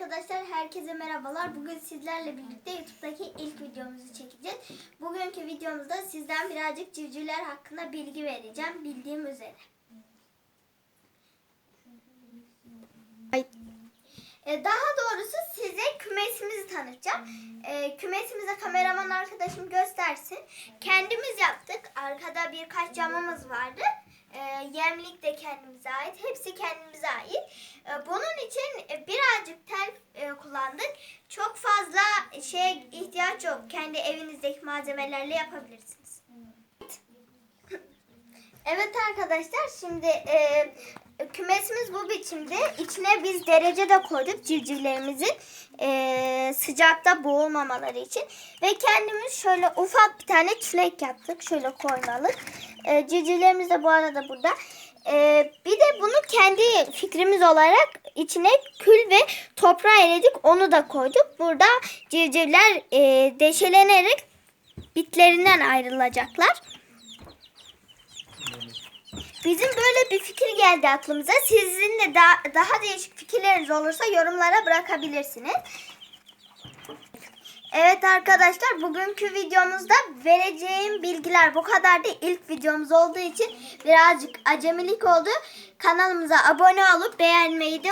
Arkadaşlar herkese merhabalar. Bugün sizlerle birlikte YouTube'daki ilk videomuzu çekeceğiz. Bugünkü videomuzda sizden birazcık civcivler hakkında bilgi vereceğim bildiğim üzere. Ee, Daha doğrusu size kümesimizi tanıtacağım. Ee, Kümesimize kameraman arkadaşım göstersin. Kendimiz yaptık. Arkada birkaç camımız vardı. Ee, Yemlik de kendimize ait. Hepsi kendimize ait. Ee, Bunun için e, birazcık tel e, kullandık. Çok fazla şeye ihtiyaç yok. Kendi evinizdeki malzemelerle yapabilirsiniz. Evet arkadaşlar şimdi e, kümesimiz bu biçimde. İçine biz derece de koyduk civcivlerimizin e, sıcakta boğulmamaları için. Ve kendimiz şöyle ufak bir tane tülek yaptık. Şöyle koymalık. E, civcivlerimiz de bu arada burada. E, bir de bunu kendi fikrimiz olarak içine kül ve toprağı eledik. Onu da koyduk. Burada civcivler e, deşelenerek bitlerinden ayrılacaklar. Bizim böyle bir fikir geldi aklımıza. Sizin de daha, daha değişik fikirleriniz olursa yorumlara bırakabilirsiniz. Evet arkadaşlar bugünkü videomuzda vereceğim bilgiler bu kadar da ilk videomuz olduğu için birazcık acemilik oldu. Kanalımıza abone olup beğenmeyi de